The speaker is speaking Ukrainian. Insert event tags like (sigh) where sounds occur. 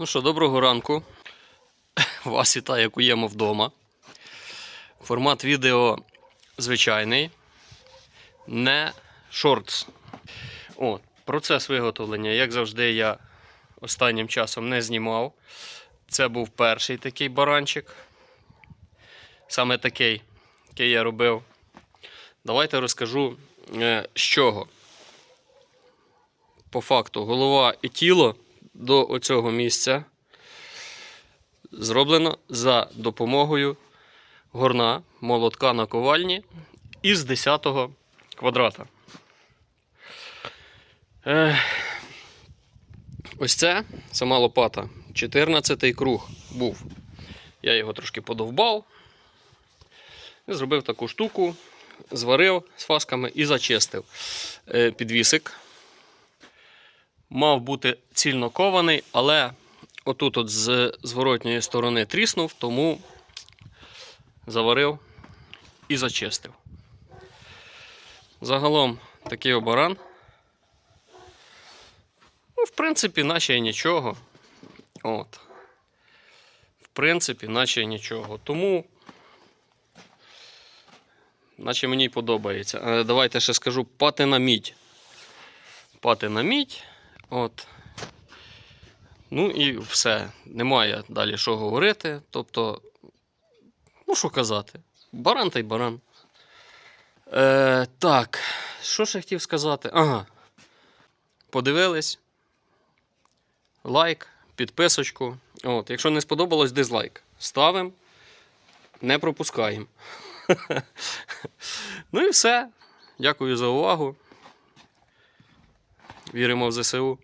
Ну що, доброго ранку. (laughs) Вас вітає Куємо вдома. Формат відео звичайний, не шортс. От, процес виготовлення, як завжди, я останнім часом не знімав. Це був перший такий баранчик. Саме такий, який я робив. Давайте розкажу е, з чого. По факту, голова і тіло до оцього місця зроблено за допомогою горна молотка на ковальні із 10 квадрата. Ось це сама лопата. 14-й круг був. Я його трошки подовбав. І зробив таку штуку, зварив з фасками і зачистив. Е, підвісик мав бути цільно кований, але отут от з зворотньої сторони тріснув, тому заварив і зачистив. Загалом такий обаран. Ну, в принципі, наче і нічого. От. В принципі, наче і нічого. Тому. Наче мені й подобається. Е, Давайте ще скажу патина мідь. Патина мідь. От. Ну і все. Немає далі що говорити. Тобто, ну що казати? Баран та й баран. Е, так, що ще хотів сказати? Ага. Подивились. Лайк, підписочку. От, якщо не сподобалось, дизлайк. Ставимо, не пропускаємо. (laughs) ну і все. Дякую за увагу. Віримо в ЗСУ.